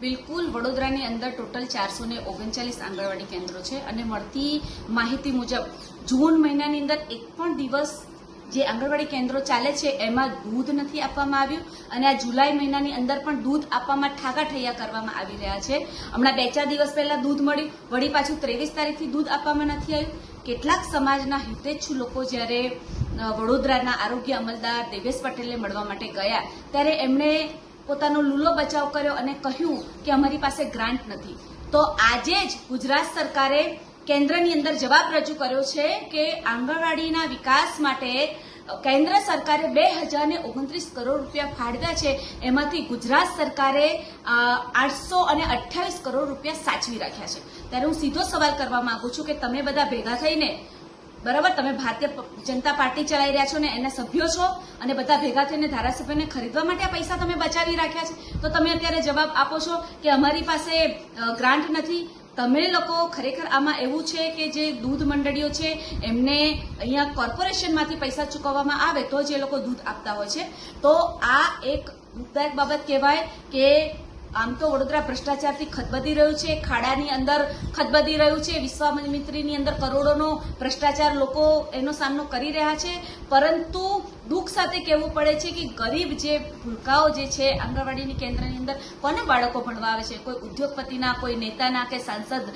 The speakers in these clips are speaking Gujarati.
બિલકુલ વડોદરાની અંદર ટોટલ ચારસો ને ઓગણચાલીસ આંગણવાડી કેન્દ્રો છે અને મળતી માહિતી મુજબ જૂન મહિનાની અંદર એક પણ દિવસ જે આંગણવાડી કેન્દ્રો ચાલે છે એમાં દૂધ નથી આપવામાં આવ્યું અને આ જુલાઈ મહિનાની અંદર પણ દૂધ આપવામાં ઠાગાઠૈયા કરવામાં આવી રહ્યા છે. હમણાં બે ચાર દિવસ પહેલા દૂધ મળ્યું, વળી પાછું ત્રેવીસ તારીખથી દૂધ આપવામાં નથી આવ્યું. કેટલાક સમાજના હિતેચ્છુ લોકો જ્યારે વડોદરાના આરોગ્ય અમલદાર દેવેશ પટેલને મળવા માટે ગયા, ત્યારે એમણે પોતાનો લૂલો બચાવ કર્યો અને કહ્યું કે અમારી પાસે ગ્રાન્ટ નથી. તો આજે જ ગુજરાત સરકારે કેન્દ્રની અંદર જવાબ રજૂ કર્યો છે કે આંગણવાડીના વિકાસ માટે કેન્દ્ર સરકારે બે હજાર ને ઓગણત્રીસ કરોડ રૂપિયા ફાળવ્યા છે. એમાંથી ગુજરાત સરકારે આઠસો અને અઠ્યાવીસ કરોડ રૂપિયા સાચવી રાખ્યા છે. ત્યારે હું સીધો સવાલ કરવા માંગુ છું કે તમે બધા ભેગા થઈને બરાબર? તમે ભારતીય જનતા પાર્ટી ચલાવી રહ્યા છો ને એના સભ્યો છો અને બધા ભેગા થઈને ધારાસભ્યને ખરીદવા માટે આ પૈસા તમે બચાવી રાખ્યા છે. તો તમે અત્યારે જવાબ આપો છો કે અમારી પાસે ગ્રાન્ટ નથી. તમે લોકો ખરેખર આમાં એવું છે કે જે દૂધ મંડળીઓ છે, એમને અહીંયા કોર્પોરેશનમાંથી પૈસા ચૂકવવામાં આવે તો જ લોકો દૂધ આપતા હોય છે. તો આ એક દુઃખદાયક બાબત કહેવાય કે આમ તો વડોદરા ભ્રષ્ટાચારથી ખદબદી રહ્યું છે, ખાડાની અંદર ખદબદી રહ્યું છે, વિશ્વામિત્રીની અંદર કરોડોનો ભ્રષ્ટાચાર લોકો એનો સામનો કરી રહ્યા છે. પરંતુ દુઃખ સાથે કહેવું પડે છે કે ગરીબ જે ભૂલકાઓ જે છે, આંગણવાડીની કેન્દ્રની અંદર કોને બાળકો ભણવા આવે છે? કોઈ ઉદ્યોગપતિના, કોઈ નેતાના કે સાંસદ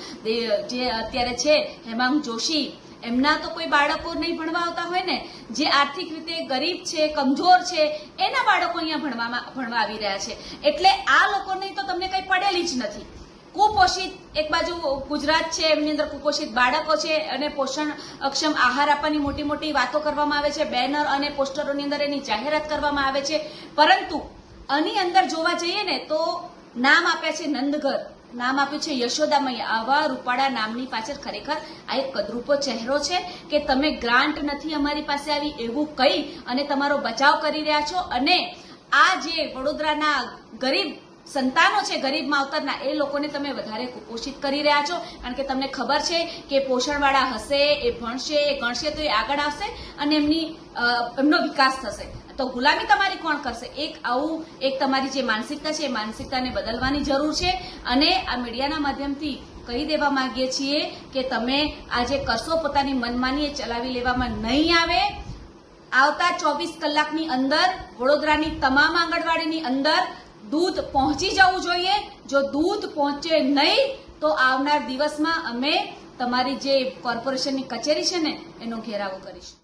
જે અત્યારે છે, હેમાંગ જોશી એમના તો કોઈ બાળકો નહીં ભણવા આવતા હોય ને, જે આર્થિક રીતે ગરીબ છે, કમજોર છે, એના બાળકો અહીંયા ભણવામાં, ભણવા આવી રહ્યા છે. એટલે આ લોકોની તો તમને કંઈ પડેલી જ નથી. કુપોષિત એક બાજુ ગુજરાત છે, એમની અંદર કુપોષિત બાળકો છે અને પોષણ અક્ષમ આહાર આપવાની મોટી મોટી વાતો કરવામાં આવે છે, બેનર અને પોસ્ટરોની અંદર એની જાહેરાત કરવામાં આવે છે. પરંતુ આની અંદર જોવા જઈએ ને તો નામ આપ્યા છે નંદઘર. નામ આપ્યું છે યશોદા મૈયા આવા રૂપાળા નામની પાછળ ખરેખર આ એક કદરૂપો ચહેરો છે કે તમે ગ્રાન્ટ નથી અમારી પાસે આવી એવું કહી અને તમારો બચાવ કરી રહ્યા છો. અને આ જે વડોદરાના ગરીબ સંતાનો છે ગરીબ માવતરના, એ લોકોને તમે વધારે કુપોષિત કરી રહ્યા છો. કારણ કે તમને ખબર છે કે પોષણવાળા હશે, એ ભણશે, એ ગણશે, તો એ આગળ આવશે અને એમની એમનો વિકાસ થશે. તો ગુલામી તમારી કોણ કરશે? એક આવું, એક તમારી જે માનસિકતા છે, એ માનસિકતાને બદલવાની જરૂર છે. અને આ મીડિયાના માધ્યમથી કહી દેવા માંગીએ છીએ કે તમે આ જે કરશો, પોતાની મનમાની ચલાવી લેવામાં નહીં આવે. આવતા ચોવીસ કલાકની અંદર, વડોદરાની તમામ આંગણવાડીની અંદર દૂધ પહોંચી જવું જોઈએ. જો દૂધ પહોંચે નહીં, તો આવનાર દિવસમાં અમે તમારી જે કોર્પોરેશનની કચેરી છે ને, એનો ઘેરાવો કરીશું.